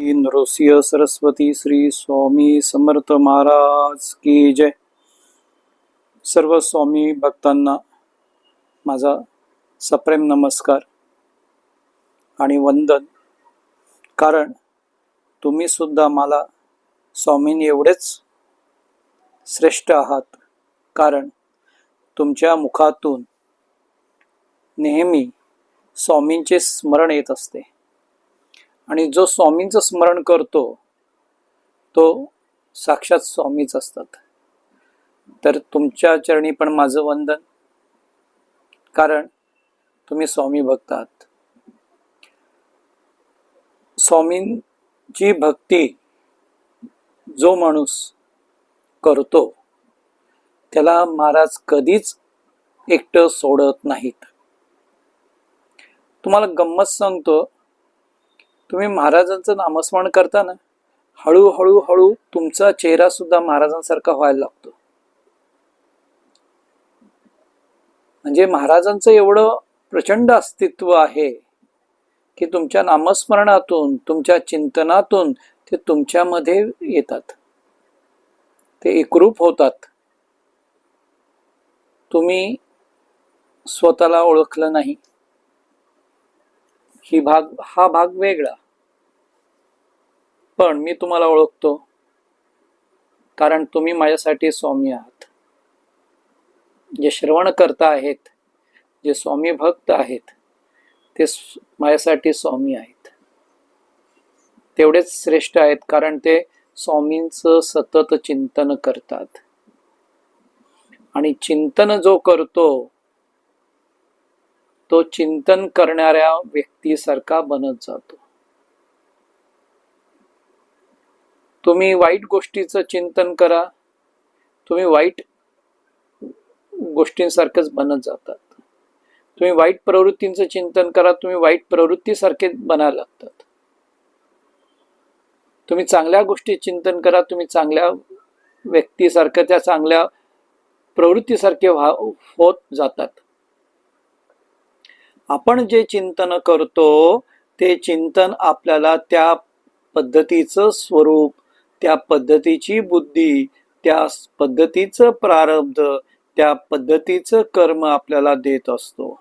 श्री नृसिंह सरस्वती श्री स्वामी समर्थ महाराज की जय. सर्व स्वामी भक्तांना माझा सप्रेम नमस्कार आणि वंदन. कारण तुम्ही सुद्धा मला स्वामींनी एवढेच श्रेष्ठ आहात. कारण तुमच्या मुखातून नेहमी स्वामींचे स्मरण येत असते. आणि जो स्वामींचं स्मरण करतो तो साक्षात स्वामीच असतात. तर तुमच्या चरणी पण माझं वंदन. कारण तुम्ही स्वामी भक्त आहात. स्वामींची भक्ती जो माणूस करतो त्याला महाराज कधीच एकटं सोडत नाहीत. तुम्हाला गंमत सांगतो तुम्ही महाराजांचं नामस्मरण करता ना हळूहळू हळू तुमचा चेहरा सुद्धा महाराजांसारखा व्हायला लागतो. म्हणजे महाराजांचं एवढं प्रचंड अस्तित्व आहे की तुमच्या नामस्मरणातून तुमच्या चिंतनातून ते तुमच्यामध्ये येतात. ते एकरूप होतात. तुम्ही स्वतःला ओळखलं नाही. ही भाग हा भाग वेगळा. पण मी तुम्हाला ओळखतो. कारण तुम्ही माझ्यासाठी स्वामी आहात. जे श्रवण करता आहेत जे स्वामी भक्त आहेत ते माझ्यासाठी स्वामी आहेत. तेवढेच श्रेष्ठ आहेत कारण ते स्वामींचं सतत चिंतन करतात. आणि चिंतन जो करतो तो चिंतन करणाऱ्या व्यक्तीसारखा बनत जातो. तुम्ही वाईट गोष्टीचं चिंतन करा. तुम्ही वाईट गोष्टींसारखंच बनत जातात. तुम्ही वाईट प्रवृत्तींचं चिंतन करा तुम्ही वाईट प्रवृत्तीसारखे बनायला लागतात. तुम्ही चांगल्या गोष्टी चिंतन करा तुम्ही चांगल्या व्यक्तीसारखं त्या चांगल्या प्रवृत्तीसारखे व्हा होत जातात. आपण जे चिंतन करतो ते चिंतन आपल्याला त्या पद्धतीचं स्वरूप त्या पद्धतीची बुद्धी त्या पद्धतीचं प्रारब्ध त्या पद्धतीचं कर्म आपल्याला देत असतो.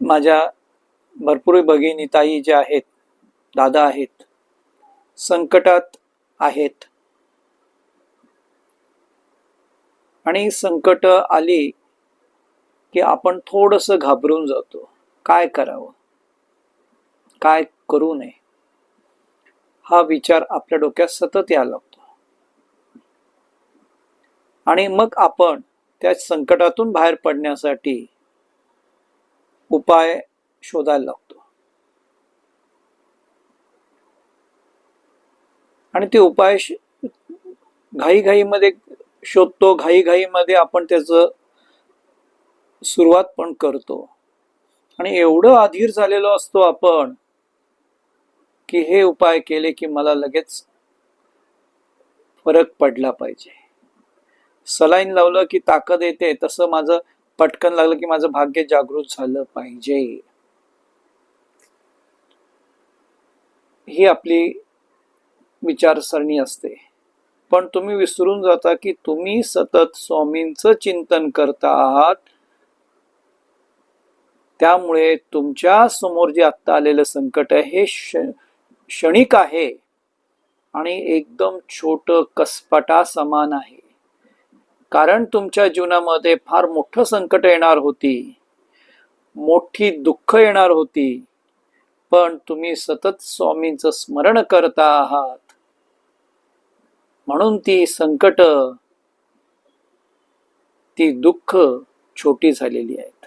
माझ्या भरपूर भगिनी ताई ज्या आहेत दादा आहेत संकटात आहेत. आणि संकट आली की आपण थोडस घाबरून जातो. काय करावं? काय करू नये. हा विचार आपल्या डोक्यात सतत यायला लागतो. आणि मग आपण त्या संकटातून बाहेर पडण्यासाठी उपाय शोधायला लागतो. आणि ते उपाय घाईघाईमध्ये शोधतो. घाईघाईमध्ये आपण त्याचं सुरुवात पण करतो. आणि एवढं अधीर झालेलो असतो आपण की हे उपाय केले की मला लगेच फरक पडला पाहिजे. सलाईन लावलं की ताकद येते तसं माझं पटकन लागलं की माझं भाग्य जागृत झालं पाहिजे. ही आपली विचारसरणी असते. पण तुम्ही विसरून जाता की तुम्ही सतत स्वामींचं चिंतन करता आहात. त्यामुळे तुमच्यासमोर जे आत्ता आलेलं संकट आहे हे श क्षणिक आहे आणि एकदम छोट कसपटा समान आहे. कारण तुमच्या जीवनामध्ये फार मोठं संकट येणार होती. मोठी दुःख येणार होती. पण तुम्ही सतत स्वामींचं स्मरण करता आहात. म्हणून ती संकट ती दुःख छोटी झालेली आहेत.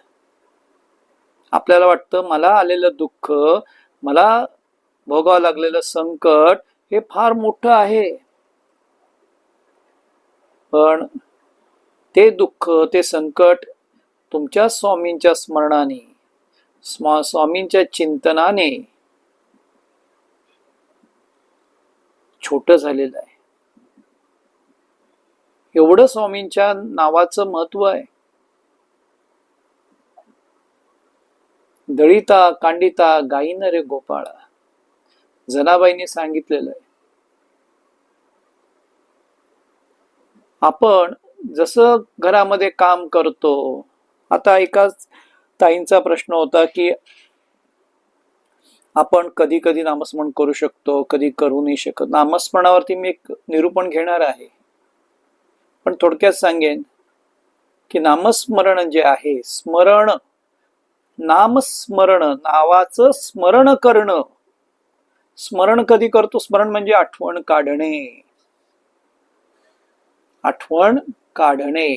आपल्याला वाटतं मला आलेलं दुःख मला भोगावं लागलेलं संकट हे फार मोठं आहे. पण ते दुःख ते संकट तुमच्या स्वामींच्या स्मरणाने स्वामींच्या चिंतनाने छोट झालेलं आहे. एवढं स्वामींच्या नावाचं महत्त्व आहे. दळिता कांडिता गाईन रे गोपाळा. जनाबाईंनी सांगितलेलं आहे. आपण जसं घरामध्ये काम करतो आता एकाच ताईंचा प्रश्न होता की आपण कधी कधी नामस्मरण करू शकतो कधी करू नाही शकत. नामस्मरणावरती मी एक निरूपण घेणार आहे. पण थोडक्यात सांगेन की नामस्मरण जे आहे स्मरण नामस्मरण नावाचं स्मरण करणं स्मरण कधी करतो? स्मरण म्हणजे आठवण काढणे. आठवण काढणे.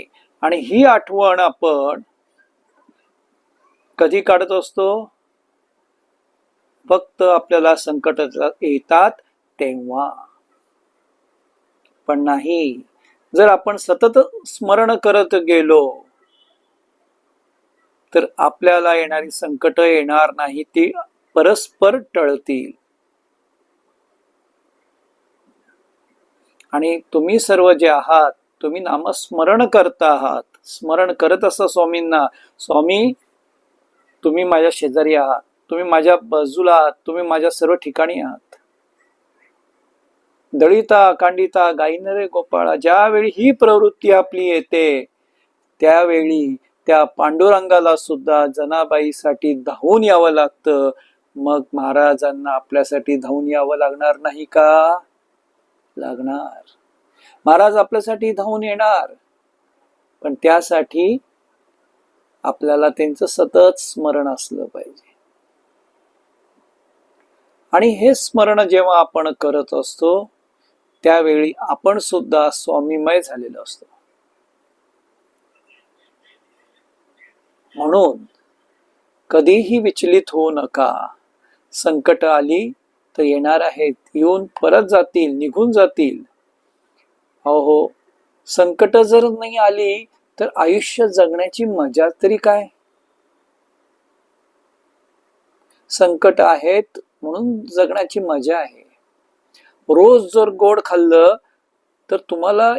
आणि ही आठवण आपण कधी काढत असतो? फक्त आपल्याला संकट येतात तेव्हा. पण नाही. जर आपण सतत स्मरण करत गेलो तर आपल्याला येणारी संकट येणार नाही ती परस्पर टळतील. आणि तुम्ही सर्व जे आहात तुम्ही नामस्मरण करता आहात. स्मरण करत असता स्वामींना स्वामी तुम्ही माझ्या शेजारी आहात तुम्ही माझ्या बाजूला आहात तुम्ही माझ्या सर्व ठिकाणी आहात. दळिता कांडिता गायनरे गोपाळा ज्यावेळी ही प्रवृत्ती आपली येते त्यावेळी त्या पांडुरंगाला सुद्धा जनाबाईसाठी धावून यावं लागतं. मग महाराजांना आपल्यासाठी धावून यावं लागणार नाही का? लागणार. महाराज आपल्यासाठी धावून येणार. पण त्यासाठी आपल्याला त्यांचं सतत स्मरण असलं पाहिजे. आणि हे स्मरण जेव्हा आपण करत असतो त्यावेळी आपण सुद्धा स्वामीमय झालेलो असतो. म्हणून कधीही विचलित होऊ नका. संकट आली तर येणार आहेत. येऊन परत जातील निघून जातील. हो हो. संकट जर नाही आली तर आयुष्य जगण्याची मजा तरी काय? संकट आहेत म्हणून जगण्याची मजा आहे. रोज जर गोड खाल्लं तर तुम्हाला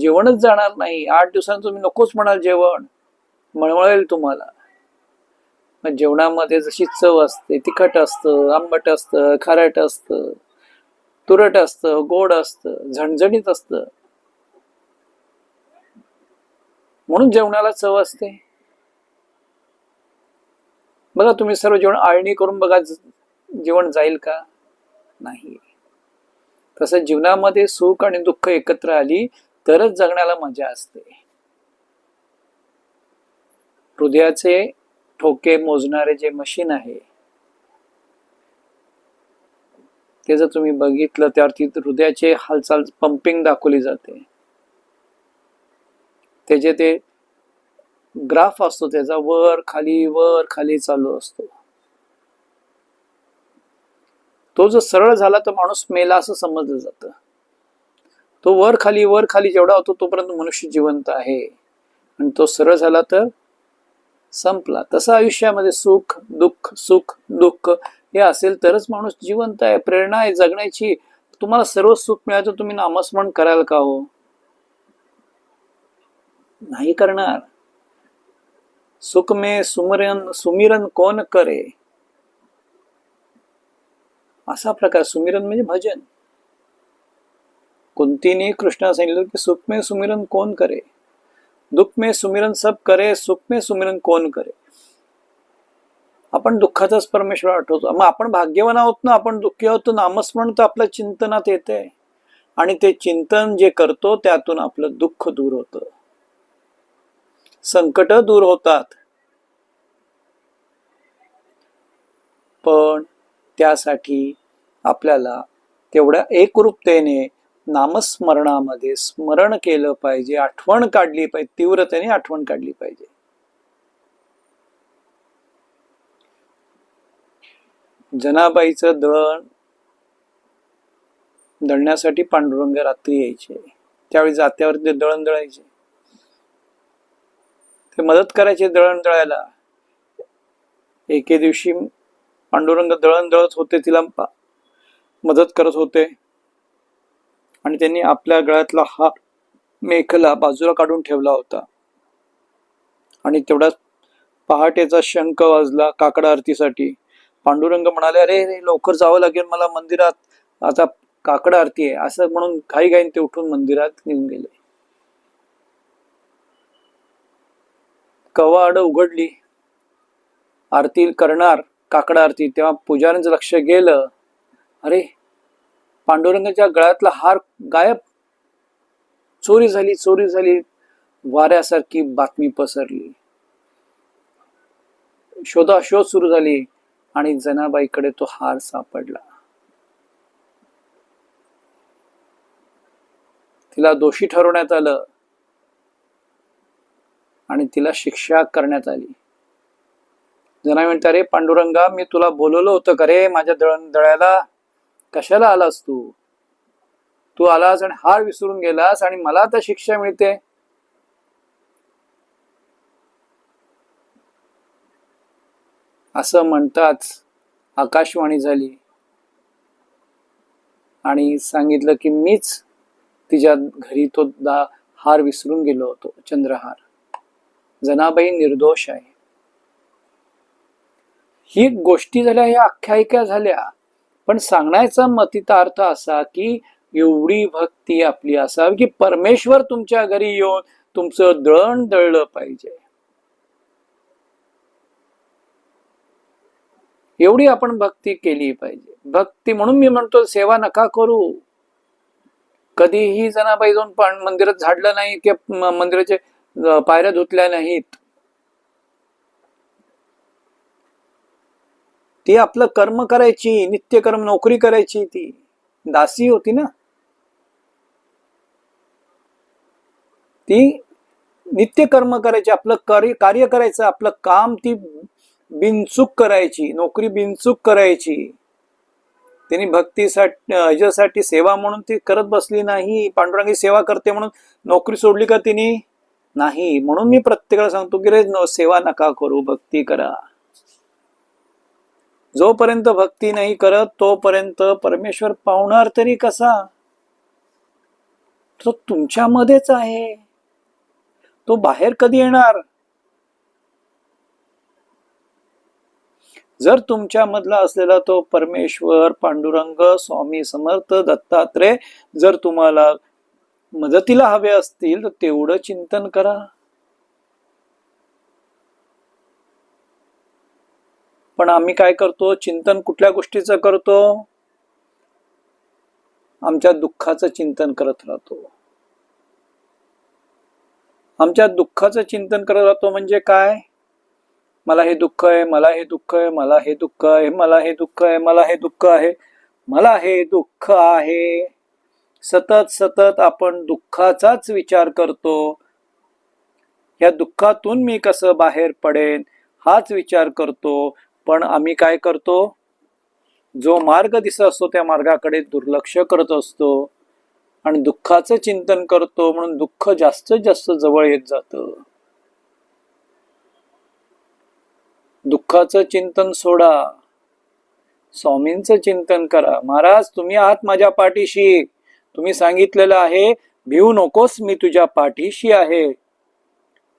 जेवणच जाणार नाही. आठ दिवसांनी तुम्ही नकोच म्हणाल जेवण. मळमळेल तुम्हाला. जेवणामध्ये जशी चव असते तिखट असतं आंबट असतं खारट असतं तुरट असतं गोड असतं झणझणीत असतं. म्हणून जेवणाला चव असते. बघा तुम्ही सर्व जेवण आळणी करून बघा जेवण जाईल का? नाही. तसं जीवनामध्ये सुख आणि दुःख एकत्र आली तरच जगण्याला मजा असते. हृदयाचे ठोके मोजणारे जे मशीन आहे ते जर तुम्ही बघितलं त्यावरती हृदयाचे हालचाल पंपिंग दाखवली जाते. त्याचे ते ग्राफ असतो त्याचा वर खाली वर खाली चालू असतो. तो जर सरळ झाला तर माणूस मेला असं समजलं जातं. तो वर खाली वर खाली जेवढा होतो तोपर्यंत मनुष्य जिवंत आहे. आणि तो सरळ झाला तर संपला. तसं आयुष्यामध्ये सुख दुःख सुख दुःख हे असेल तरच माणूस जिवंत आहे. प्रेरणा आहे जगण्याची. तुम्हाला सर्व सुख मिळायचं तुम्ही नामस्मरण कराल का हो? नाही करणार. सुख मे सुमिरन सुमिरन कोण करे? असा प्रकार. सुमिरन म्हणजे भजन. कुंतीने कृष्णा सांगितलं की सुखमे सुमिरन कोण करे? दुःख में सुमिरन सब करे सुख में सुमिरन कोण करे? आपण दुःखाचाच परमेश्वर आठवतो. मग आपण भाग्यवान आहोत ना आपण दुःखी आहोत नामस्मरण तर आपल्या चिंतनात येते. आणि ते चिंतन जे करतो त्यातून आपलं दुःख दूर होतं. संकट दूर होतात. पण त्यासाठी आपल्याला तेवढ्या एकरूपतेने नामस्मरणामध्ये स्मरण केलं पाहिजे आठवण काढली पाहिजे तीव्रतेने आठवण काढली पाहिजे. जनाबाईचं दळण दळण्यासाठी पांडुरंग रात्री यायचे. त्यावेळी जात्यावर ते दळण दळायचे. ते मदत करायचे दळण दळायला. एके दिवशी पांडुरंग दळण दळत होते तिला मदत करत होते. आणि त्यांनी आपल्या गळ्यातला हा मेखला बाजूला काढून ठेवला होता. आणि तेवढ्याच पहाटेचा शंख वाजला काकड आरतीसाठी. पांडुरंग म्हणाले अरे रे लवकर जावं लागेल मला मंदिरात. आता काकड आरती आहे. असं म्हणून घाई घाईन ते उठून मंदिरात निघून गेले. कवाड उघडली. आरती करणार काकडा आरती. तेव्हा पुजाऱ्यांचं लक्ष गेलं. अरे पांडुरंगाच्या गळ्यातला हार गायब. चोरी झाली चोरी झाली. वाऱ्यासारखी बातमी पसरली. शोधाशोध सुरू झाली आणि जनाबाईकडे तो हार सापडला. तिला दोषी ठरवण्यात आलं आणि तिला शिक्षा करण्यात आली. जना म्हणता रे पांडुरंगा मी तुला बोलवलं होतं का रे माझ्या दळण दळ्याला कशाला आलास तू? तू आलास आणि हार विसरून गेलास आणि मला आता शिक्षा मिळते. असं म्हणताच आकाशवाणी झाली आणि सांगितलं की मीच तिच्या घरी तो दा हार विसरून गेलो होतो चंद्रहार. जनाबाई निर्दोष आहे. ही गोष्टी झाल्या ह्या आख्यायिका झाल्या. पण सांगण्याचा मतीचा अर्थ असा की एवढी भक्ती आपली असावी की परमेश्वर तुमच्या घरी येऊन तुमचं दळण दळलं पाहिजे. एवढी आपण भक्ती केली पाहिजे. भक्ती म्हणून मी म्हणतो सेवा नका करू. कधीही जनाबाई जाऊन पण मंदिरात झाडलं नाही किंवा मंदिराचे पायऱ्या धुतल्या नाहीत. ती आपलं कर्म करायची नित्यकर्म नोकरी करायची ती दासी होती ना. ती नित्य कर्म करायची आपलं कार्य कार्य करायचं आपलं काम ती बिनचूक करायची नोकरी बिनचूक करायची. त्यांनी भक्तीसाठी याच्यासाठी सेवा म्हणून ती करत बसली नाही पांडुरंगी सेवा करते म्हणून नोकरी सोडली का तिने? नाही. म्हणून मी प्रत्येकाला सांगतो की रे सेवा नका करू भक्ती करा. जोपर्यंत भक्ती नाही करत तोपर्यंत परमेश्वर पावणार तरी कसा? तो तुमच्यामध्येच आहे. तो बाहेर कधी येणार? जर तुमच्या मधला असलेला तो परमेश्वर पांडुरंग स्वामी समर्थ दत्तात्रय जर तुम्हाला मदतीला हवे असतील तर तेवढं चिंतन करा. पण आम्ही काय करतो? चिंतन कुठल्या गोष्टीचं करतो? आमच्या दुःखाचं चिंतन करत राहतो. आमच्या दुःखाचं चिंतन करत राहतो म्हणजे काय? मला हे दुःख आहे मला हे दुःख आहे मला हे दुःख आहे मला हे दुःख आहे मला हे दुःख आहे मला हे दुःख आहे. सतत सतत आपण दुःखाचाच विचार करतो. या दुःखातून मी कसं बाहेर पडेन हाच विचार करतो. पण आम्ही काय करतो? जो मार्ग दिसत असतो त्या मार्गाकडे दुर्लक्ष करत असतो आणि दुःखाचं चिंतन करतो म्हणून दुःख जास्तीत जास्त जवळ येत जातं. दुःखाचं चिंतन सोडा. स्वामींचं चिंतन करा. महाराज तुम्ही आहात माझ्या पाठीशी. तुम्ही सांगितलेलं आहे भिवू नकोस मी तुझ्या पाठीशी आहे.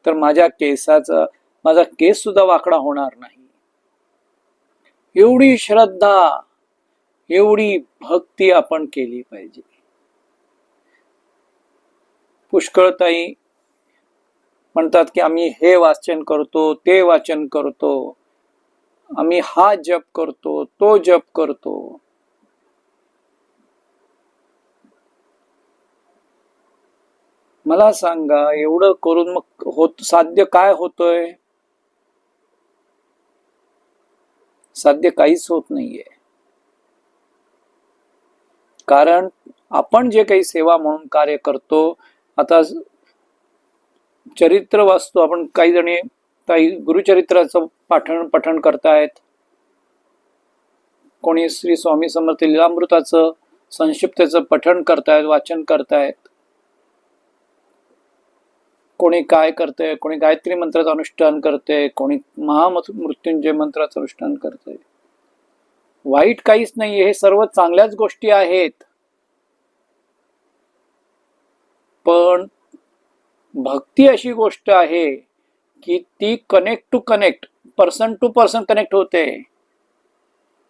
तर माझ्या केसाचा माझा केस सुद्धा वाकडा होणार नाही. एवढी श्रद्धा एवढी भक्ती आपण केली पाहिजे. पुष्कळताई म्हणतात की आम्ही हे वाचन करतो ते वाचन करतो. आम्ही हा जप करतो तो जप करतो. मला सांगा एवढं करून मग होत साध्य काय होतंय? साध्य काहीच होत नाहीये. कारण आपण जे काही सेवा म्हणून कार्य करतो आता चरित्र वाचतो आपण काही जणी काही गुरुचरित्राचं पाठण पठण करतायत. कोणी श्री स्वामी समर्थ लिलामृताचं संक्षिप्तचं पठण करतायत वाचन करतायत. कोणी काय करते कोणी गायत्री मंत्राचं अनुष्ठान करते कोणी महामृत्युंजय मंत्राचं अनुष्ठान करते वाईट काहीच नाही हे सर्व चांगल्याच गोष्टी आहेत. पण भक्ती अशी गोष्ट आहे की ती connect to connect person to person connect होते.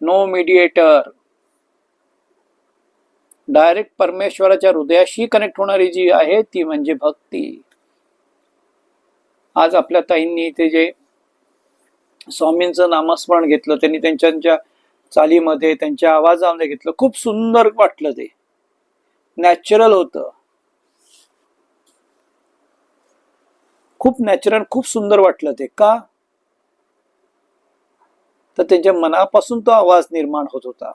नो मीडिएटर डायरेक्ट परमेश्वराच्या हृदयाशी कनेक्ट होणारी जी आहे ती म्हणजे भक्ती. आज आपल्या ताईंनी इथे जे स्वामींचं नामस्मरण घेतलं त्यांनी त्यांच्या चालीमध्ये त्यांच्या आवाजामध्ये घेतलं खूप सुंदर वाटलं ते. नॅचरल होतं. खूप नॅचरल खूप सुंदर वाटलं ते. का? तर त्यांच्या मनापासून तो आवाज निर्माण होत होता.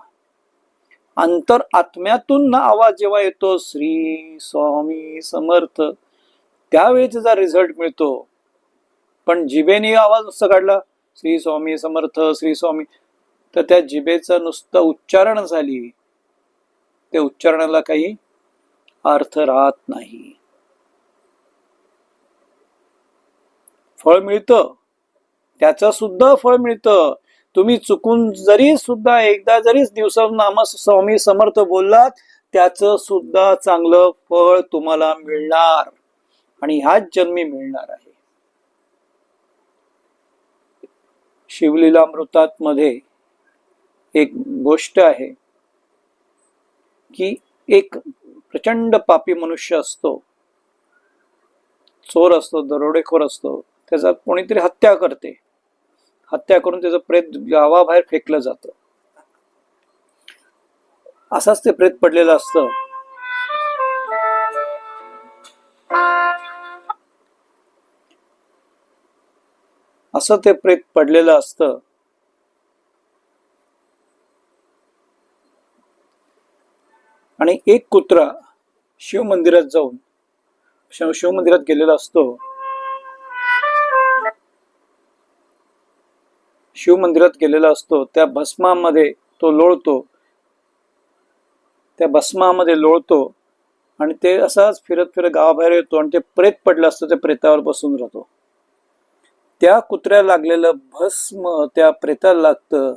अंतर आत्म्यातून ना आवाज जेव्हा येतो श्री स्वामी समर्थ त्यावेळी त्याचा रिझल्ट मिळतो. पण जिबेने आवाज नुसता काढला श्री स्वामी समर्थ श्री स्वामी. तर त्या जिबेचं नुसतं उच्चारण झाली. त्या उच्चारणाला काही अर्थ राहत नाही. फळ मिळतं. त्याचं सुद्धा फळ मिळतं. तुम्ही चुकून जरी सुद्धा एकदा जरी दिवसा नाम स्वामी समर्थ बोललात त्याचं सुद्धा चांगलं फळ तुम्हाला मिळणार. आणि ह्याच जन्मी मिळणार आहे. शिवलीलामृतातमध्ये एक गोष्ट आहे की एक प्रचंड पापी मनुष्य असतो चोर असतो दरोडेखोर असतो त्याचा कोणीतरी हत्या करते. हत्या करून त्याचं प्रेत गावाबाहेर फेकलं जातं. असाच ते प्रेत पडलेलं असतं. असं ते प्रेत पडलेलं असतं. आणि एक कुत्रा शिव मंदिरात जाऊन शिव मंदिरात गेलेला असतो. शिव मंदिरात गेलेला असतो. त्या भस्मामध्ये तो लोळतो. त्या भस्मामध्ये लोळतो आणि ते असाच फिरत फिरत गावाबाहेर येतो आणि ते प्रेत पडलं असतं ते प्रेतावर बसून राहतो. त्या कुत्र्याला लागलेलं भस्म त्या प्रेताला लागतं.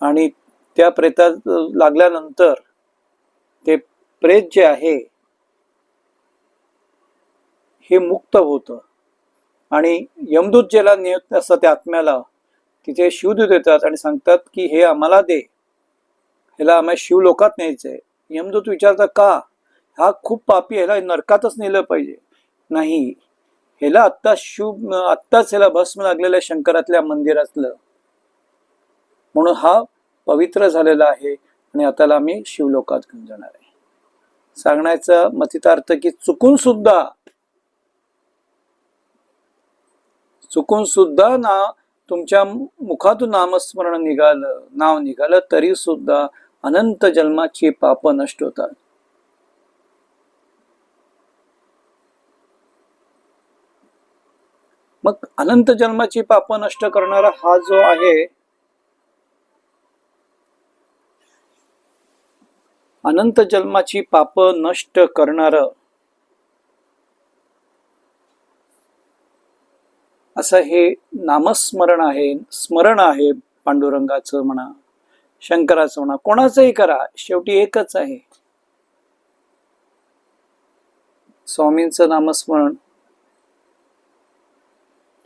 आणि त्या प्रेतात लागल्यानंतर ते प्रेत जे आहे हे मुक्त होतं. आणि यमदूत ज्याला नियुक्त असतं त्या आत्म्याला तिथे शिवदूत येतात आणि सांगतात की हे आम्हाला दे. ह्याला आम्हाला शिवलोकात न्यायचंय. यमदूत विचारतात का? हा खूप पापी ह्याला नरकातच नेलं पाहिजे. नाही. ह्याला आत्ता शिव आत्ताच ह्याला भस्म लागलेल्या शंकरातल्या मंदिरातलं. म्हणून हा पवित्र झालेला आहे आणि आता आम्ही शिवलोकात घेऊन जाणार आहे. सांगण्याचा मथितार्थ की चुकून सुद्धा चुकून सुद्धा ना तुमच्या मुखातून नामस्मरण निघालं नाव निघालं तरी सुद्धा अनंत जन्माची पाप नष्ट होतात. मग अनंत जन्माची पाप नष्ट करणारा हा जो आहे अनंत जन्माची पाप नष्ट करणार. असं हे नामस्मरण आहे स्मरण आहे पांडुरंगाचं म्हणा शंकराचं म्हणा कोणाचंही करा शेवटी एकच आहे. स्वामींचं नामस्मरण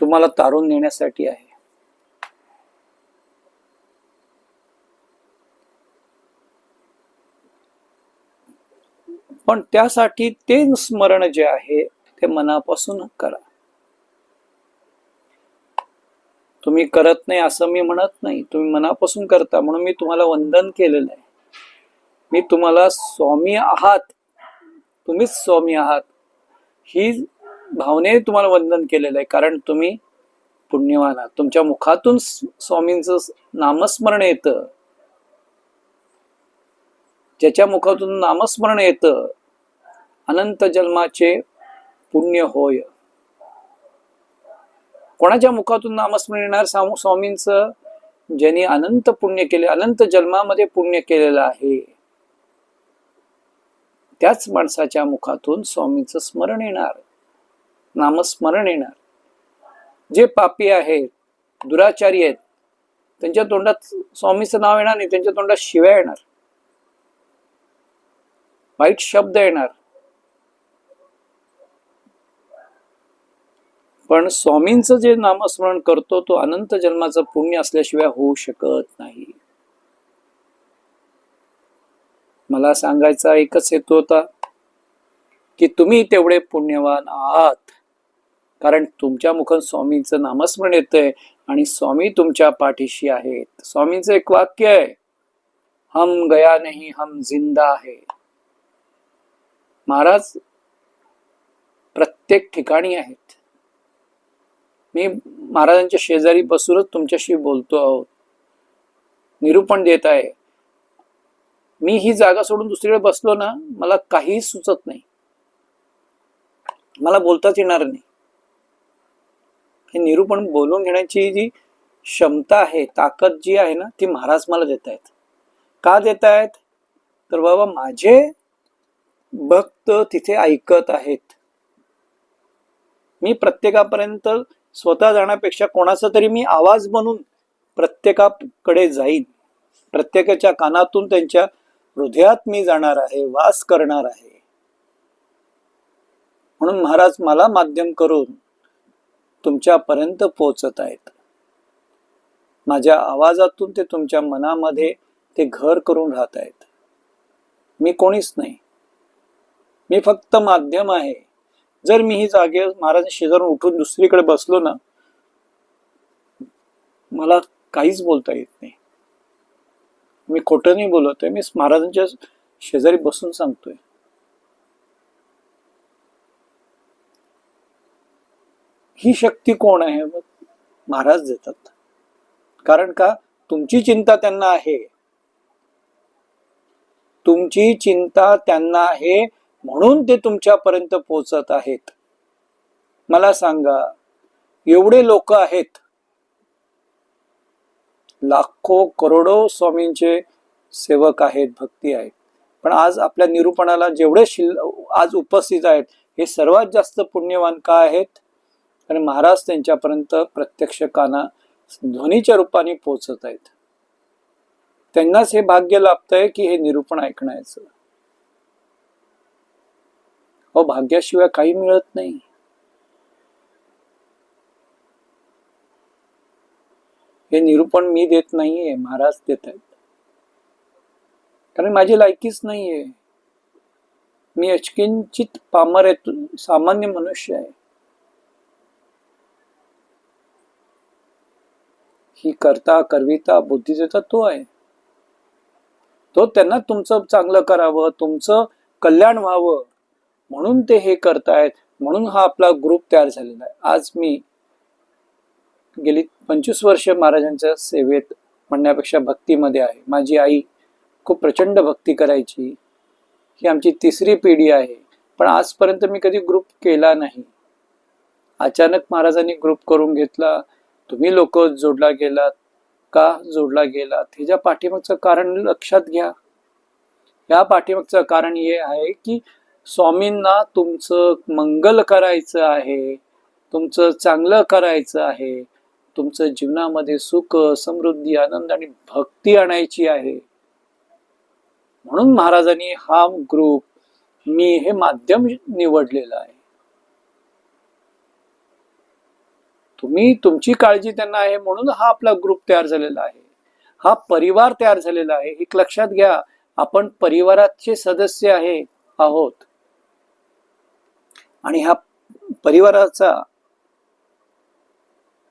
तुम्हाला तारून नेण्यासाठी आहे. पण त्यासाठी ते स्मरण जे आहे ते मनापासून करा. तुम्ही करत नाही असं मी म्हणत नाही. तुम्ही मनापासून करता म्हणून मी तुम्हाला वंदन केलेलं आहे. मी तुम्हाला स्वामी आहात. तुम्हीच स्वामी आहात. ही भावने तुम्हाला वंदन केलेलं आहे. कारण तुम्ही पुण्यवान आहात. तुमच्या मुखातून स्वामींचं नामस्मरण येतं. ज्याच्या मुखातून नामस्मरण येतं अनंत जन्माचे पुण्य होय. कोणाच्या मुखातून नामस्मरण येणार? स्वामींचं ज्यांनी अनंत पुण्य केले अनंत जन्मामध्ये पुण्य केलेलं आहे. त्याच माणसाच्या मुखातून स्वामींचं स्मरण येणार. नामस्मरण येणार. जे पापी आहेत दुराचारी आहेत त्यांच्या तोंडात स्वामीचं नाव येणार नाही त्यांच्या तोंडात शिव्या येणार. वाईट शब्द येणार. पण स्वामींचं जे नामस्मरण करतो तो अनंत जन्माचं पुण्य असल्याशिवाय होऊ शकत नाही. मला सांगायचा एकच हेतू होता की तुम्ही तेवढे पुण्यवान आहात. कारण तुमच्या मुखात स्वामींचं नामस्मरण येतंय आणि स्वामी तुमच्या पाठीशी आहेत. स्वामींचं एक वाक्य आहे हम गया नाही हम जिंदा आहे महाराज प्रत्येक ठिकाणी आहेत. मी महाराजांच्या शेजारी बसूनच तुमच्याशी बोलतो आहोत. निरूपण देत आहे. मी ही जागा सोडून दुसरीकडे बसलो ना मला काहीही सुचत नाही. मला बोलताच येणार नाही. हे निरूपण बोलून घेण्याची जी क्षमता आहे ताकद जी आहे ना ती महाराज मला देत आहेत का देत आहेत तर बाबा माझे भक्त तिथे ऐकत आहेत. मी प्रत्येकापर्यंत स्वतः जाण्यापेक्षा कोणाचा तरी मी आवाज बनून प्रत्येकाकडे जाईन. प्रत्येकाच्या कानातून त्यांच्या हृदयात मी जाणार आहे वास करणार आहे. म्हणून महाराज मला माध्यम करून तुमच्यापर्यंत पोहोचत आहेत. माझ्या आवाजातून ते तुमच्या मनामध्ये ते घर करून राहत आहेत. मी कोणीच नाही. मी फक्त माध्यम आहे. जर मी ही जागे महाराज शेजारून उठून दुसरीकडे बसलो ना मला काहीच बोलता येत नाही. मी खोटं नाही बोलत आहे मी महाराजांच्या शेजारी बसून सांगतोय. ही शक्ती कोण आहे? मग महाराज देतात. कारण का? तुमची चिंता त्यांना आहे. तुमची चिंता त्यांना आहे म्हणून ते तुमच्यापर्यंत पोहोचत आहेत. मला सांगा एवढे लोक आहेत. लाखो करोडो स्वामींचे सेवक आहेत भक्ती आहेत. पण आज आपल्या निरूपणाला जेवढे शिल आज उपस्थित आहेत हे सर्वात जास्त पुण्यवान का आहेत? आणि महाराज त्यांच्यापर्यंत प्रत्यक्ष काना ध्वनीच्या रूपाने पोहोचत आहेत. त्यांनाच हे भाग्य लाभतंय की हे निरूपण ऐकण्याचं. अहो भाग्याशिवाय काही मिळत नाही. हे निरूपण मी देत नाहीये महाराज देत आहेत. कारण माझी लायकीच नाहीये. मी अचकिंचित पामर आहे सामान्य मनुष्य आहे. ही करता करविता बुद्धीचे तत्व तो आहे. तो त्यांना तुमचं चांगलं करावं तुमचं कल्याण व्हावं म्हणून ते हे करतायत म्हणून हा आपला ग्रुप तयार झालेला आहे. आज मी गेली पंचवीस वर्ष महाराजांच्या सेवेत म्हणण्यापेक्षा भक्तीमध्ये आहे. माझी आई खूप प्रचंड भक्ती करायची. ही आमची तिसरी पिढी आहे. पण आजपर्यंत मी कधी ग्रुप केला नाही. अचानक महाराजांनी ग्रुप करून घेतला. तुम्ही लोक जोडला गेलात का जोडला गेलात? ह्याच्या पाठीमागचं कारण लक्षात घ्या. या पाठीमागचं कारण हे आहे की स्वामींना तुमचं मंगल करायचं आहे तुमचं चांगलं करायचं आहे तुमचं जीवनामध्ये सुख समृद्धी आनंद आणि भक्ती आणायची आहे. म्हणून महाराजांनी हा ग्रुप मी हे माध्यम निवडलेलं आहे. तुम्ही तुमची काळजी त्यांना आहे म्हणून हा आपला ग्रुप तयार झालेला आहे. हा परिवार तयार झालेला आहे. एक लक्षात घ्या आपण परिवाराचे सदस्य आहे आहोत. आणि हा परिवाराचा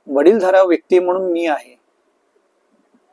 वडीलधारा व्यक्ती म्हणून मी आहे.